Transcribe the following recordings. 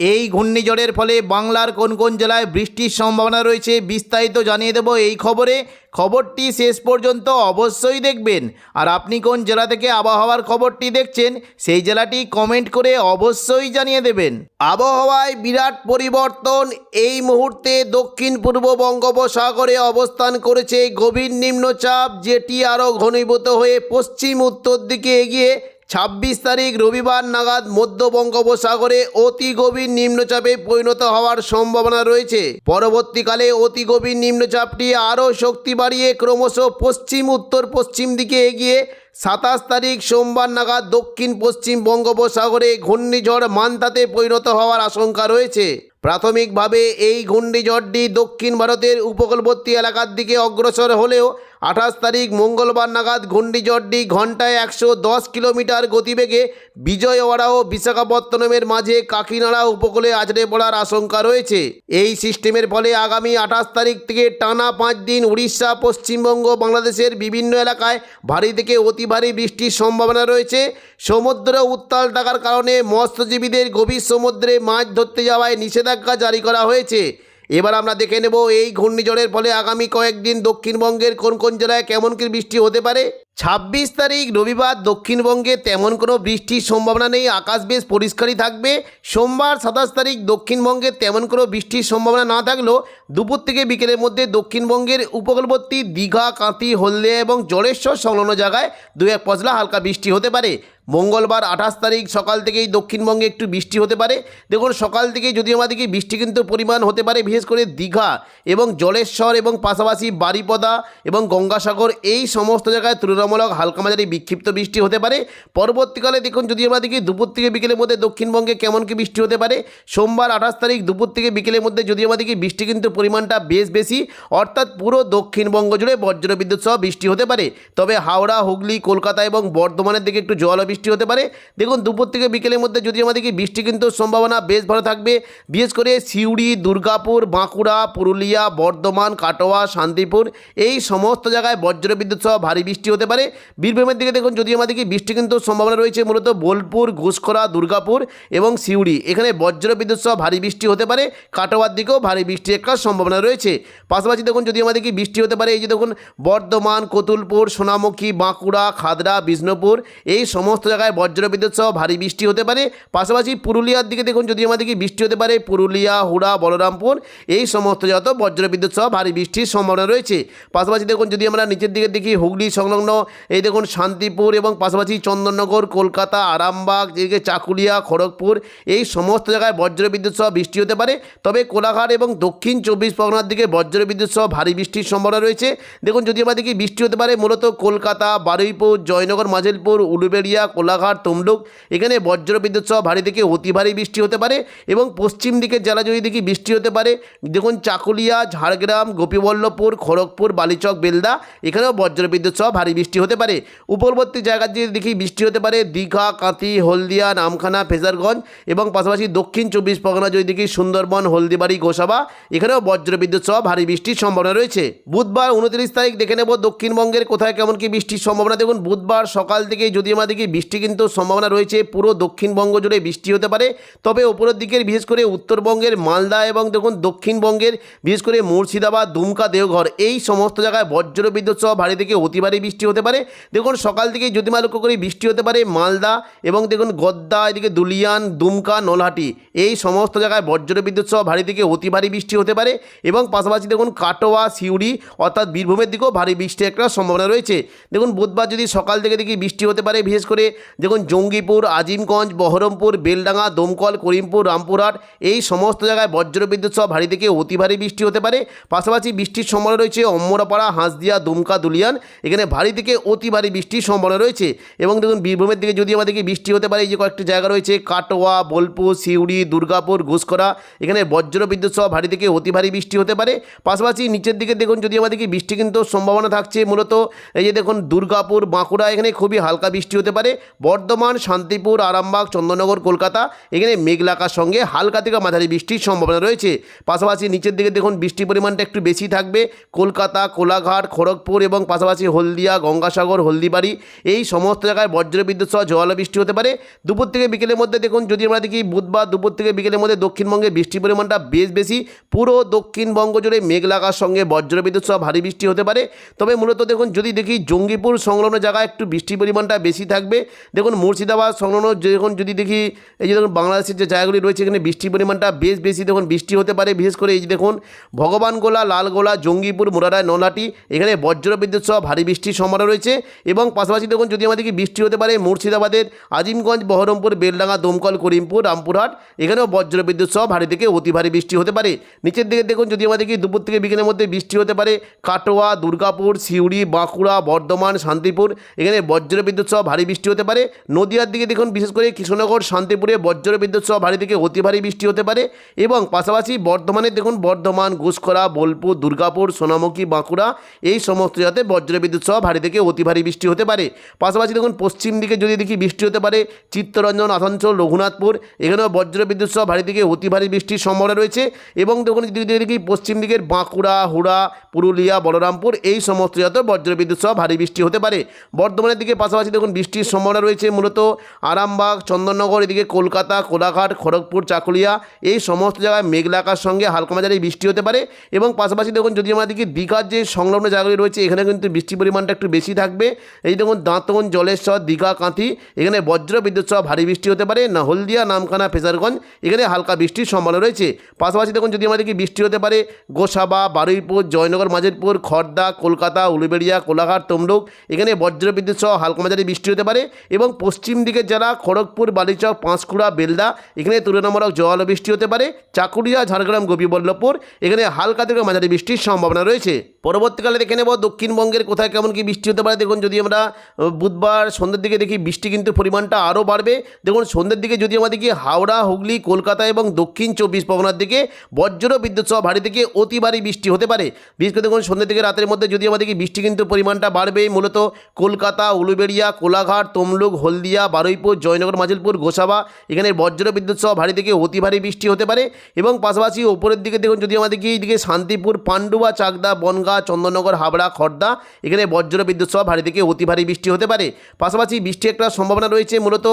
এই ঘূর্ণিঝড়ের ফলে বাংলার কোন কোন জেলায় বৃষ্টির সম্ভাবনা রয়েছে বিস্তারিত জানিয়ে দেব এই খবরে। খবরটি শেষ পর্যন্ত অবশ্যই দেখবেন। আর আপনি কোন জেলা থেকে আবহাওয়ার খবরটি দেখছেন, সেই জেলাটি কমেন্ট করে অবশ্যই জানিয়ে দেবেন। আবহাওয়ায় বিরাট পরিবর্তন এই মুহূর্তে দক্ষিণ পূর্ব বঙ্গোপসাগরে অবস্থান করেছে গভীর নিম্নচাপ, যেটি আরও ঘনীভূত হয়ে পশ্চিম উত্তর দিকে এগিয়ে ছাব্বিশ তারিখ রবিবার নাগাদ মধ্য বঙ্গোপসাগরে অতি গভীর নিম্নচাপে পরিণত হওয়ার সম্ভাবনা রয়েছে। পরবর্তীকালে অতি গভীর নিম্নচাপটি আরও শক্তি বাড়িয়ে ক্রমশ পশ্চিম উত্তর পশ্চিম দিকে এগিয়ে সাতাশ তারিখ সোমবার নাগাদ দক্ষিণ পশ্চিম বঙ্গোপসাগরে ঘূর্ণিঝড় মান্তাতে পরিণত হওয়ার আশঙ্কা রয়েছে। প্রাথমিকভাবে এই ঘূর্ণিঝড়টি দক্ষিণ ভারতের উপকূলবর্তী এলাকার দিকে অগ্রসর হলেও আঠাশ তারিখ মঙ্গলবার নাগাদ ঘূর্ণিঝড়টি ঘন্টায় একশো দশ কিলোমিটার গতিবেগে বিজয়ওয়াড়া ও বিশাখাপত্তনমের মাঝে কাকিনাড়া উপকূলে আছড়ে পড়ার আশঙ্কা রয়েছে। এই সিস্টেমের ফলে আগামী আঠাশ তারিখ থেকে টানা পাঁচ দিন উড়িষ্যা, পশ্চিমবঙ্গ, বাংলাদেশের বিভিন্ন এলাকায় ভারী থেকে অতি ভারী বৃষ্টির সম্ভাবনা রয়েছে। সমুদ্র উত্তাল থাকার কারণে মৎস্যজীবীদের গভীর সমুদ্রে মাছ ধরতে যাওয়ায় নিষেধাজ্ঞা জারি করা হয়েছে। এবার আমরা দেখে নেব এই ঘূর্ণিঝড়ের ফলে আগামী কয়েকদিন দক্ষিণবঙ্গের কোন কোন জেলায় কেমন কি বৃষ্টি হতে পারে? ছাব্বিশ তারিখ রবিবার দক্ষিণবঙ্গে তেমন কোনো বৃষ্টির সম্ভাবনা নেই, আকাশ বেশ পরিষ্কারই থাকবে। সোমবার সাতাশ তারিখ দক্ষিণবঙ্গে তেমন কোনো বৃষ্টির সম্ভাবনা না থাকলেও দুপুর থেকে বিকেলের মধ্যে দক্ষিণবঙ্গের উপকূলবর্তী দীঘা কাঁতি হলদিয়া এবং জলেশ্বর সংলগ্ন জায়গায় দু এক পশলা হালকা বৃষ্টি হতে পারে। মঙ্গলবার আঠাশ তারিখ সকাল থেকেই দক্ষিণবঙ্গে একটু বৃষ্টি হতে পারে। দেখুন, সকাল থেকেই যদি আমাদেরকে বৃষ্টি কিন্তু পরিমাণ হতে পারে, বিশেষ করে দীঘা এবং জলেশ্বর এবং পাশাপাশি বারিপদা এবং গঙ্গাসাগর, এই সমস্ত জায়গায় তুলনামূলক হালকা মাঝারি বিক্ষিপ্ত বৃষ্টি হতে পারে। পরবর্তীকালে দেখুন, যদি দেখি দুপুর থেকে বিকেলের মধ্যে দক্ষিণবঙ্গে কেমন কি বৃষ্টি হতে পারে, সোমবার আঠাশ তারিখ দুপুর থেকে বিকেলের মধ্যে যদি দেখি বৃষ্টি কিন্তু পরিমাণটা বেশ বেশি, অর্থাৎ পুরো দক্ষিণবঙ্গ জুড়ে বজ্রবিদ্যুৎ সহ বৃষ্টি হতে পারে। তবে হাওড়া, হুগলি, কলকাতা এবং বর্ধমানের দিকে একটু জল বৃষ্টি হতে পারে। দেখুন, দুপুর থেকে বিকেলের মধ্যে যদি আমাদেরকে বৃষ্টি কিন্তু সম্ভাবনা বেশ ভালো থাকবে। বিশেষ করে সিউড়ি, দুর্গাপুর, বাঁকুড়া, পুরুলিয়া, বর্ধমান, কাটোয়া, শান্তিপুর এই সমস্ত জায়গায় বজ্রবিদ্যুৎ সহ ভারী বৃষ্টি হতে পারে। বীরভূমের দিকে দেখুন, যদি আমাদেরকে বৃষ্টি কিন্তু সম্ভাবনা রয়েছে, মূলত বোলপুর ঘুষখরা দুর্গাপুর এবং সিউড়ি। এখানে বজ্রবিদ্যুৎ সহ ভারী বৃষ্টি হতে পারে, কাটোয়ার দিকেও ভারী বৃষ্টি একটা সম্ভাবনা রয়েছে। পাশাপাশি দেখুন, যদি আমাদেরকে বৃষ্টি হতে পারে, এই যে দেখুন, বর্ধমান, কতুলপুর, সোনামুখী, বাঁকুড়া খাদড়া বিষ্ণুপুর এই সমস্ত জায়গায় বজ্রবিদ্যুৎ সহ ভারী বৃষ্টি হতে পারে। পাশাপাশি পুরুলিয়ার দিকে দেখুন যদি আমাদেরকে বৃষ্টি হতে পারে, পুরুলিয়া, হুড়া, বলরামপুর, এই সমস্ত যত বজ্রবিদ্যুৎ সহ ভারী বৃষ্টির সম্ভাবনা রয়েছে। পাশাপাশি দেখুন, যদি আমরা নিচের দিকে দেখি, হুগলি সংলগ্ন, এই দেখুন, শান্তিপুর এবং পাশাপাশি চন্দননগর, কলকাতা, আরামবাগ যেদিকে চাকুলিয়া, খড়গপুর, এই সমস্ত জায়গায় বজ্রবিদ্যুৎ সহ বৃষ্টি হতে পারে। তবে কোলাঘাট এবং দক্ষিণ চব্বিশ পরগনার দিকে বজ্রবিদ্যুৎ সহ ভারী বৃষ্টির সম্ভাবনা রয়েছে। দেখুন, যদি আমরা দেখি বৃষ্টি হতে পারে, মূলত কলকাতা, বারুইপুর, জয়নগর, মাঝেলপুর, উলুবেড়িয়া কোলাঘাট, তমলুক, এখানে বজ্রবিদ্যুৎ সহ ভারী থেকে অতি ভারী বৃষ্টি হতে পারে এবং পশ্চিম দিকের জেলা যদি দেখি বৃষ্টি হতে পারে। দেখুন, চাকুলিয়া, ঝাড়গ্রাম, গোপীবল্লভপুর, খড়গপুর, বালিচক, বেলদা, এখানেও বজ্রবিদ্যুৎ সহ ভারী বৃষ্টি হতে পারে। উপরবর্তী জায়গা দিয়ে দেখি বৃষ্টি হতে পারে। দীঘা, কাঁথি, হলদিয়া, নামখানা, ফেজারগঞ্জ এবং পাশাপাশি দক্ষিণ চব্বিশ পরগনা যদি দেখি সুন্দরবন, হলদিবাড়ি, গোসাবা, এখানেও বজ্রবিদ্যুৎ সহ ভারী বৃষ্টির সম্ভাবনা রয়েছে। বুধবার উনত্রিশ তারিখ দেখে নেব দক্ষিণবঙ্গের কোথায় কেমন কি বৃষ্টির সম্ভাবনা। দেখুন, বুধবার সকাল থেকে যদি আমরা দেখি বৃষ্টি কিন্তু সম্ভাবনা রয়েছে। পুরো দক্ষিণবঙ্গ জুড়ে বৃষ্টি হতে পারে। তবে ওপরের দিকের, বিশেষ করে উত্তরবঙ্গের মালদা এবং দেখুন দক্ষিণবঙ্গের, বিশেষ করে মুর্শিদাবাদ, দুমকা, দেওঘর, এই সমস্ত জায়গায় বজ্র বিদ্যুৎ সহ ভারী থেকে অতি ভারী বৃষ্টি হতে পারে। দেখুন সকাল থেকেই যদি লক্ষ্য করি বৃষ্টি হতে পারে মালদা এবং দেখুন গদ্দা, এদিকে দুলিয়ান, দুমকা, নলহাটি, এই সমস্ত জায়গায় বজ্র বিদ্যুৎ সহ ভারী থেকে অতি ভারী বৃষ্টি হতে পারে এবং পাশাপাশি দেখুন কাটোয়া, সিউড়ি অর্থাৎ বীরভূমের দিকেও ভারী বৃষ্টির একটা সম্ভাবনা রয়েছে। দেখুন বুধবার যদি সকাল থেকে দেখি বৃষ্টি হতে পারে, বিশেষ করে দেখুন জঙ্গিপুর, আজিমগঞ্জ, বহরমপুর, বেলডাঙ্গা, দমকল, করিমপুর, রামপুরহাট, এই সমস্ত জায়গায় বজ্রবিদ্যুৎ সহ ভারী থেকে অতি ভারী বৃষ্টি হতে পারে। পাশাপাশি বৃষ্টির সম্ভাবনা রয়েছে অম্মরাপাড়া হাঁসদিয়া, দুমকা, দুলিয়ান। এখানে ভারী থেকে অতি ভারী বৃষ্টির সম্ভাবনা রয়েছে এবং দেখুন বীরভূমের দিকে যদি আমাদেরকে বৃষ্টি হতে পারে, এই যে কয়েকটি জায়গা রয়েছে, কাটোয়া, বোলপুর, সিউড়ি, দুর্গাপুর ঘুষকরা এখানে বজ্র বিদ্যুৎ সহ ভারী থেকে অতি ভারী বৃষ্টি হতে পারে। পাশাপাশি নিচের দিকে দেখুন যদি আমাদেরকে বৃষ্টি কিন্তু সম্ভাবনা থাকছে, মূলত এই যে দেখুন দুর্গাপুর, বাঁকুড়া, এখানে খুবই হালকা বৃষ্টি হতে পারে। বর্ধমান, শান্তিপুর, আরামবাগ, চন্দননগর, কলকাতা। এখানে মেঘলাকার সঙ্গে হালকা থেকে মাঝারি বৃষ্টির সম্ভাবনা রয়েছে। পাশাপাশি নিচের দিকে দেখুন, বৃষ্টির পরিমাণটা একটু বেশি থাকবে। কলকাতা, কোলাঘাট, খড়গপুর এবং পাশাপাশি হলদিয়া, গঙ্গাসাগর, হলদিবাড়ি এই সমস্ত জায়গায় বজ্রবিদ্যুৎ সহ জল বৃষ্টি হতে পারে। দুপুর থেকে বিকেলের মধ্যে দেখুন, যদি আমরা দেখি বুধবার দুপুর থেকে বিকেলের মধ্যে দক্ষিণবঙ্গে বৃষ্টির পরিমাণটা বেশ বেশি, পুরো দক্ষিণবঙ্গ জুড়ে মেঘলাকার সঙ্গে বজ্রবিদ্যুৎ সহ ভারী বৃষ্টি হতে পারে। তবে মূলত দেখুন, যদি দেখি জঙ্গিপুর সংলগ্ন জায়গায় একটু বৃষ্টির পরিমাণটা বেশি থাকবে দেখুন মুর্শিদাবাদ সংলগ্ন যখন যদি দেখি, এই যে দেখুন বাংলাদেশের যে জায়গাগুলি রয়েছে, এখানে বৃষ্টির পরিমাণটা বেশ বেশি দেখুন, বৃষ্টি হতে পারে। বিশেষ করে এই যে দেখুন, ভগবানগোলা, লালগোলা, জঙ্গিপুর মুরারায় নলাটি এখানে বজ্রবিদ্যুৎ সহ ভারী বৃষ্টির সম্ভাবনা রয়েছে। এবং পাশাপাশি দেখুন, যদি আমাদেরকে বৃষ্টি হতে পারে, মুর্শিদাবাদের আজিমগঞ্জ, বহরমপুর, বেলডাঙ্গা, দমকল, করিমপুর, রামপুরহাট, এখানেও বজ্রবিদ্যুৎ সহ ভারী থেকে অতি ভারী বৃষ্টি হতে পারে। নিচের দিকে দেখুন, যদি আমাদেরকে দুপুর থেকে বিকেলের মধ্যে বৃষ্টি হতে পারে, কাটোয়া, দুর্গাপুর, সিউড়ি, বাঁকুড়া, বর্ধমান, শান্তিপুর, এখানে বজ্রবিদ্যুৎ সহ ভারী বৃষ্টি হতে পারে। নদিয়ার দিকে দেখুন, বিশেষ করে কৃষ্ণনগর, শান্তিপুরে বজ্রবিদ্যুৎ সহ ভারী থেকে অতি ভারী বৃষ্টি হতে পারে এবং পাশাপাশি বর্ধমানে দেখুন, বর্ধমান ঘুষকরা বোলপুর, দুর্গাপুর, সোনামুখী, বাঁকুড়া এই সমস্ত জায়গাতে বজ্রবিদ্যুৎ সহ ভারী থেকে অতি ভারী বৃষ্টি হতে পারে। পাশাপাশি দেখুন, পশ্চিম দিকে যদি দেখি বৃষ্টি হতে পারে, চিত্তরঞ্জন, আসানসোল, রঘুনাথপুর, এখানেও বজ্রবিদ্যুৎ সহ ভারী থেকে অতি ভারী বৃষ্টির সম্ভাবনা রয়েছে এবং দেখুন, যদি দেখি পশ্চিম দিকের বাঁকুড়া, হুড়া, পুরুলিয়া, বলরামপুর এই সমস্ত জায়গাতে বজ্রবিদ্যুৎ সহ ভারী বৃষ্টি হতে পারে। বর্ধমানের দিকে পাশাপাশি দেখুন, বৃষ্টির সম্ভাবনা রয়েছে, মূলত আরামবাগ, চন্দননগর, এদিকে কলকাতা, কোলাঘাট, খড়গপুর, চাকুলিয়া, এই সমস্ত জায়গায় মেঘলাকার সঙ্গে হালকা মাঝারি বৃষ্টি হতে পারে। এবং পাশাপাশি দেখুন, যদি দেখি দীঘার যে সংলগ্ন জায়গাগুলি রয়েছে, এখানে কিন্তু বৃষ্টির পরিমাণটা একটু বেশি থাকবে। এই দেখুন দাঁতন জলেশ্বর, দীঘা, কাঁথি, এখানে বজ্র বিদ্যুৎ সহ ভারী বৃষ্টি হতে পারে। না, হলদিয়া, নামখানা, ফেজারগঞ্জ, এখানে হালকা বৃষ্টির সম্ভাবনা রয়েছে। পাশাপাশি দেখুন, যদি দেখি বৃষ্টি হতে পারে, গোসাবা, বারুইপুর, জয়নগর মাঝেরপুর খড়দা কলকাতা, উলুবেড়িয়া, কোলাঘাট, তমলুক, এখানে বজ্র বিদ্যুৎ সহ হালকা মাঝারি বৃষ্টি হতে পারে। এবং পশ্চিম দিকের যারা খড়গপুর, বালিচক, পাঁশকুড়া, বেলদা, এখানে তুলনামূলক জল বৃষ্টি হতে পারে। চাকুরিয়া, ঝাড়গ্রাম, গোপীবল্লভপুর, এখানে হালকা থেকে মাঝারি বৃষ্টির সম্ভাবনা রয়েছে। পরবর্তীকালে দেখে নেব দক্ষিণবঙ্গের কোথায় কেমন কি বৃষ্টি হতে পারে। দেখুন, যদি আমরা বুধবার সন্ধ্যের দিকে দেখি, বৃষ্টি কিন্তু পরিমাণটা আরও বাড়বে। দেখুন, সন্ধ্যের দিকে যদি আমরা দেখি হাওড়া, হুগলি, কলকাতা এবং দক্ষিণ চব্বিশ পরগনার দিকে বজ্র বিদ্যুৎ সহ ভারী থেকে অতি ভারী বৃষ্টি হতে পারে। বিশেষ করে দেখুন, সন্ধ্যের দিকে রাতের মধ্যে যদি আমরা দেখি বৃষ্টি কিন্তু পরিমাণটা বাড়বে মূলত কলকাতা, উলুবেড়িয়া, কোলাঘাট তমলুক, হলদিয়া, বারুইপুর, জয়নগর, মাজিলপুর, গোসাবা, এখানে বজ্র বিদ্যুৎ সহ ভারী থেকে অতি ভারী বৃষ্টি হতে পারে এবং পাশাপাশি ওপরের দিকে দেখুন, যদি আমরা দেখি এইদিকে শান্তিপুর, পান্ডুয়া, চাকদা, বনগা, চন্দননগর, হাবড়া খড়দা এখানে বজ্র বিদ্যুৎ সহ ভারী থেকে অতি ভারী বৃষ্টি হতে পারে। পাশাপাশি বৃষ্টি একটা সম্ভাবনা রয়েছে, মূলত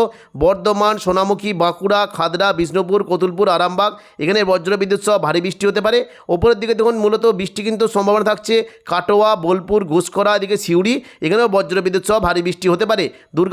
বর্ধমান, সোনামুখী, বাঁকুড়া খাদড়া বিষ্ণুপুর, কতুলপুর, আরামবাগ, এখানে বজ্র বিদ্যুৎ সহ ভারী বৃষ্টি হতে পারে। ওপরের দিকে দেখুন, মূলত বৃষ্টি কিন্তু সম্ভাবনা থাকছে কাটোয়া, বোলপুর ঘুষকরা এদিকে সিউড়ি, এখানেও বজ্র বিদ্যুৎ সহ ভারী বৃষ্টি হতে পারে।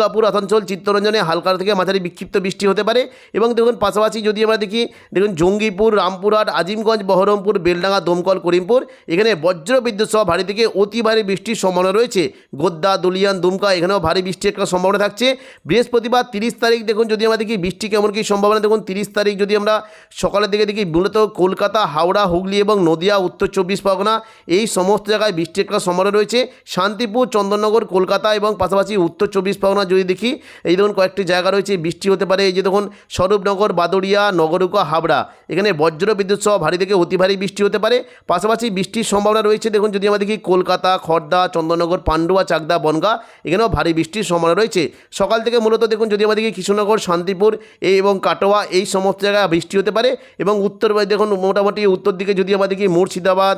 দুর্গাপুর, আসানসোল, চিত্তরঞ্জনে হালকা থেকে মাঝারি বিক্ষিপ্ত বৃষ্টি হতে পারে এবং দেখুন পাশাপাশি যদি আমরা দেখি, দেখুন জঙ্গিপুর, রামপুরহাট, আজিমগঞ্জ, বহরমপুর, বেলডাঙ্গা, দমকল, করিমপুর, এখানে বজ্র বিদ্যুৎ সহ ভারী থেকে অতি ভারী বৃষ্টির সম্ভাবনা রয়েছে। গোদ্দা দুলিয়ান, দুমকা, এখানেও ভারী বৃষ্টির একটা সম্ভাবনা থাকছে। বৃহস্পতিবার তিরিশ তারিখ দেখুন যদি আমরা দেখি, বৃষ্টি কেমন কী সম্ভাবনা, দেখুন তিরিশ তারিখ যদি আমরা সকালের দিকে দেখি, মূলত কলকাতা, হাওড়া, হুগলি এবং নদিয়া, উত্তর চব্বিশ পরগনা, এই সমস্ত জায়গায় বৃষ্টির একটা সম্ভাবনা রয়েছে। শান্তিপুর, চন্দননগর, কলকাতা এবং পাশাপাশি উত্তর চব্বিশ পরগনা যদি দেখি, এই দেখুন কয়েকটি জায়গা রয়েছে, বৃষ্টি হতে পারে। এই যে দেখুন, স্বরূপনগর, বাদুড়িয়া, নগরুকা, হাবড়া। এখানে বজ্র বিদ্যুৎ সহ ভারী থেকে অতি ভারী বৃষ্টি হতে পারে। পাশাপাশি বৃষ্টির সম্ভাবনা রয়েছে। দেখুন, যদি আমরা দেখি কলকাতা খড়দা চন্দননগর, পান্ডুয়া, চাকদা, বনগা, এখানেও ভারী বৃষ্টির সম্ভাবনা রয়েছে। সকাল থেকে মূলত দেখুন, যদি আমরা দেখি কৃষ্ণনগর, শান্তিপুর, এই এবং কাটোয়া, এই সমস্ত জায়গায় বৃষ্টি হতে পারে এবং উত্তর দেখুন, মোটামুটি উত্তর দিকে যদি আমরা দেখি মুর্শিদাবাদ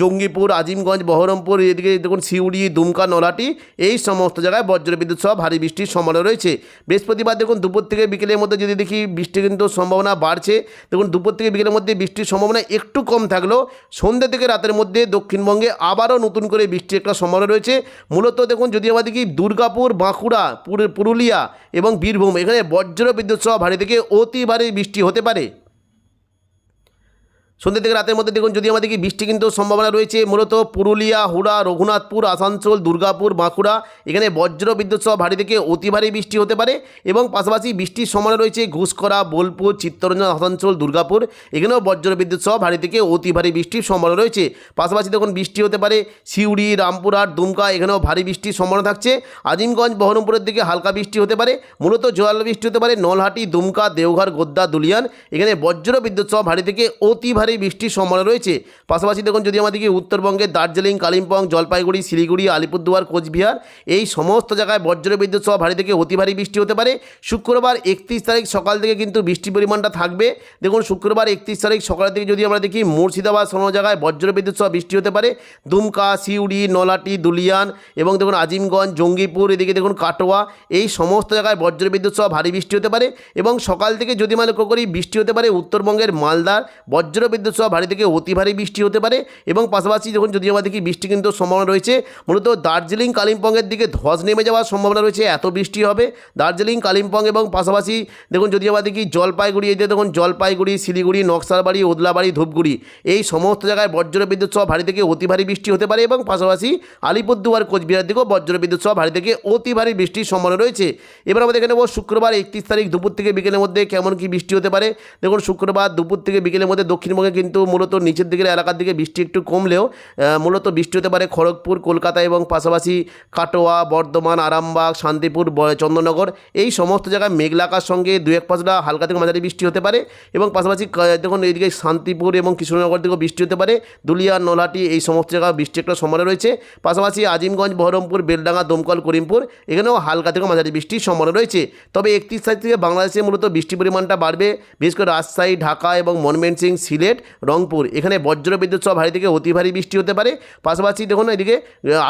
জঙ্গিপুর, আজিমগঞ্জ, বহরমপুর, এদিকে দেখুন, সিউড়ি, দুমকা, নলাটি, এই সমস্ত জায়গায় বজ্রবিদ্যুৎ সহ ভারী বৃষ্টির সম্ভাবনা রয়েছে। বৃহস্পতিবার দেখুন দুপুর থেকে বিকেলের মধ্যে যদি দেখি বৃষ্টি কিন্তু সম্ভাবনা বাড়ছে, দেখুন দুপুর থেকে বিকেলের মধ্যে বৃষ্টির সম্ভাবনা একটু কম থাকলেও সন্ধ্যা থেকে রাতের মধ্যে দক্ষিণবঙ্গে আবারও নতুন করে বৃষ্টির একটা সম্ভাবনা রয়েছে। মূলত দেখুন যদি আমরা দেখি দুর্গাপুর, বাঁকুড়া, পুরু- পুরুলিয়া এবং বীরভূম, এখানে বজ্র বিদ্যুৎ সহ ভারী থেকে অতি ভারী বৃষ্টি হতে পারে। সন্ধ্যে থেকে রাতের মধ্যে দেখুন, যদি আমাদের বৃষ্টি কিন্তু সম্ভাবনা রয়েছে, মূলত পুরুলিয়া, হুড়া, রঘুনাথপুর, আসানসোল, দুর্গাপুর, বাঁকুড়া, এখানে বজ্র বিদ্যুৎ সহ ভারী থেকে অতি ভারী বৃষ্টি হতে পারে এবং পাশাপাশি বৃষ্টির সম্ভাবনা রয়েছে ঘুষকরা বোলপুর, চিত্তরঞ্জন, আসানসোল, দুর্গাপুর, এখানেও বজ্র বিদ্যুৎ সহ ভারী থেকে অতি ভারী বৃষ্টির সম্ভাবনা রয়েছে। পাশাপাশি দেখুন, বৃষ্টি হতে পারে সিউড়ি রামপুরহাট দুমকা, এখানেও ভারী বৃষ্টির সম্ভাবনা থাকছে। আজিমগঞ্জ, বহরমপুরের দিকে হালকা বৃষ্টি হতে পারে, মূলত জোয়াল বৃষ্টি হতে পারে নলহাটি, দুমকা, দেওঘর, গোদ্দা, দুলিয়ান, এখানে বজ্র বিদ্যুৎ সহ ভারী থেকে অতি ভারী ভারী বৃষ্টির সম্ভাবনা রয়েছে। পাশাপাশি দেখুন, যদি আমাদেরকে উত্তরবঙ্গের দার্জিলিং, কালিম্পং, জলপাইগুড়ি, শিলিগুড়ি, আলিপুরদুয়ার, কোচবিহার এই সমস্ত জায়গায় বজ্রবিদ্যুৎ সহ ভারী থেকে অতি ভারী বৃষ্টি হতে পারে। শুক্রবার একত্রিশ তারিখ সকাল থেকে কিন্তু বৃষ্টির পরিমাণটা থাকবে। দেখুন, শুক্রবার একত্রিশ তারিখ সকালের দিকে যদি আমরা দেখি, মুর্শিদাবাদ কোনো জায়গায় বজ্রবিদ্যুৎ সহ বৃষ্টি হতে পারে। দুমকা, সিউড়ি, নলাটি, দুলিয়ান এবং দেখুন, আজিমগঞ্জ, জঙ্গিপুর, এদিকে দেখুন, কাটোয়া এই সমস্ত জায়গায় বজ্রবিদ্যুৎ সহ ভারী বৃষ্টি হতে পারে। এবং সকাল থেকে যদি আমরা লক্ষ্য করি, বৃষ্টি হতে পারে উত্তরবঙ্গের মালদার বজ্রবিদ্যুৎ সহ ভারী থেকে অতি ভারী বৃষ্টি হতে পারে এবং পাশাপাশি যখন যদি আমরা দেখি বৃষ্টি কিন্তু সম্ভাবনা রয়েছে, মূলত দার্জিলিং, কালিম্পংয়ের দিকে ধস নেমে যাওয়ার সম্ভাবনা রয়েছে, এত বৃষ্টি হবে। দার্জিলিং, কালিম্পং এবং পাশাপাশি দেখুন যদি আমরা দেখি জলপাইগুড়ি যে দেখুন জলপাইগুড়ি, শিলিগুড়ি, নকশালবাড়ি, ওদলাবাড়ি, ধূপগুড়ি, এই সমস্ত জায়গায় বজ্রবিদ্যুৎ সহ ভারী থেকে অতি ভারী বৃষ্টি হতে পারে এবং পাশাপাশি আলিপুরদুয়ার, কোচবিহার দিকেও বজ্রবিদ্যুৎ সহ ভারী থেকে অতি ভারী বৃষ্টির সম্ভাবনা রয়েছে। এবার আমরা দেখে নেব শুক্রবার একত্রিশ তারিখ দুপুর থেকে বিকেলের মধ্যে কেমন কি বৃষ্টি হতে পারে। দেখুন শুক্রবার দুপুর থেকে বিকেলের মধ্যে দক্ষিণবঙ্গে কিন্তু মূলত নিচের দিকের এলাকার দিকে বৃষ্টি একটু কমলেও মূলত বৃষ্টি হতে পারে খড়গপুর, কলকাতা এবং পাশাপাশি কাটোয়া, বর্ধমান, আরামবাগ, শান্তিপুর চন্দননগর এই সমস্ত জায়গায় মেঘলাকার সঙ্গে দু এক পাঁচটা হালকা থেকে মাঝারি বৃষ্টি হতে পারে এবং পাশাপাশি দেখুন এইদিকে শান্তিপুর এবং কৃষ্ণনগর দিকেও বৃষ্টি হতে পারে। দুলিয়া, নলহাটি এই সমস্ত জায়গায় বৃষ্টি একটা সম্ভাবনা রয়েছে। পাশাপাশি আজিমগঞ্জ, বহরমপুর, বেলডাঙ্গা, দমকল, করিমপুর এখানেও হালকা থেকে মাঝারি বৃষ্টির সম্ভাবনা রয়েছে। তবে একত্রিশ তারিখ থেকে বাংলাদেশে মূলত বৃষ্টির পরিমাণটা বাড়বে। বিশেষ করে রাজশাহী, ঢাকা এবং ময়মনসিংহ, সিলেট রংপুর। এখানে বজ্রবিদ্যুৎ সহ ভারী থেকে অতি ভারী বৃষ্টি হতে পারে। পাশাপাশি দেখুন এদিকে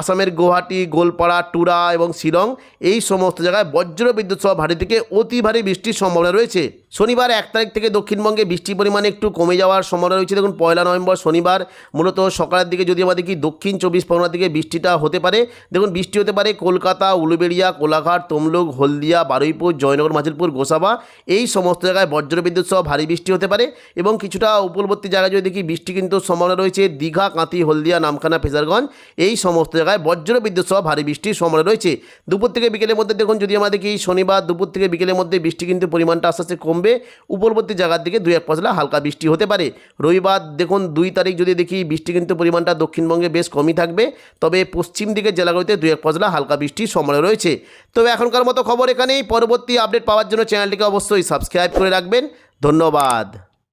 আসামের গুয়াহাটি, গোলপাড়া, টুরা এবং শিলং, এই সমস্ত জায়গায় বজ্রবিদ্যুৎ সহ ভারী থেকে অতি ভারী বৃষ্টির সম্ভাবনা রয়েছে। শনিবার এক তারিখ থেকে দক্ষিণবঙ্গে বৃষ্টির পরিমাণ একটু কমে যাওয়ার সম্ভাবনা রয়েছে। দেখুন, পয়লা নভেম্বর শনিবার, মূলত সকালের দিকে যদি আমাদের কি দক্ষিণ চব্বিশ পরগনার দিকে বৃষ্টিটা হতে পারে, দেখুন, বৃষ্টি হতে পারে কলকাতা, উলুবেড়িয়া, কোলাঘাট, তমলুক, হলদিয়া, বারুইপুর, জয়নগর, মাজিলপুর, গোসাবা। এই সমস্ত জায়গায় বজ্রবিদ্যুৎ সহ ভারী বৃষ্টি হতে পারে এবং কিছুটা উপকূলবর্তী জায়গায় যদি দেখি বৃষ্টি কিন্তু সম্ভাবনা রয়েছে, দীঘা কাঁতি হলদিয়া, নামখানা, ফেজারগঞ্জ, এই সমস্ত জায়গায় বজ্রবিদ্যুৎ সহ ভারী বৃষ্টির সম্ভাবনা রয়েছে। দুপুর থেকে বিকেলের মধ্যে দেখুন, যদি আমরা দেখি শনিবার দুপুর থেকে বিকেলের মধ্যে বৃষ্টি কিন্তু পরিমাণটা আস্তে আস্তে কমবে। উপরবর্তী জায়গার দিকে দুই এক পশলা হালকা বৃষ্টি হতে পারে। রবিবার দেখুন, দুই তারিখ যদি দেখি বৃষ্টি কিন্তু পরিমাণটা দক্ষিণবঙ্গে বেশ কমই থাকবে। তবে পশ্চিম দিকের জেলাগুলিতে দুই এক পশলা হালকা বৃষ্টির সম্ভাবনা রয়েছে। তবে এখনকার মতো খবর এখানেই। পরবর্তী আপডেট পাওয়ার জন্য চ্যানেলটিকে অবশ্যই সাবস্ক্রাইব করে রাখবেন। ধন্যবাদ।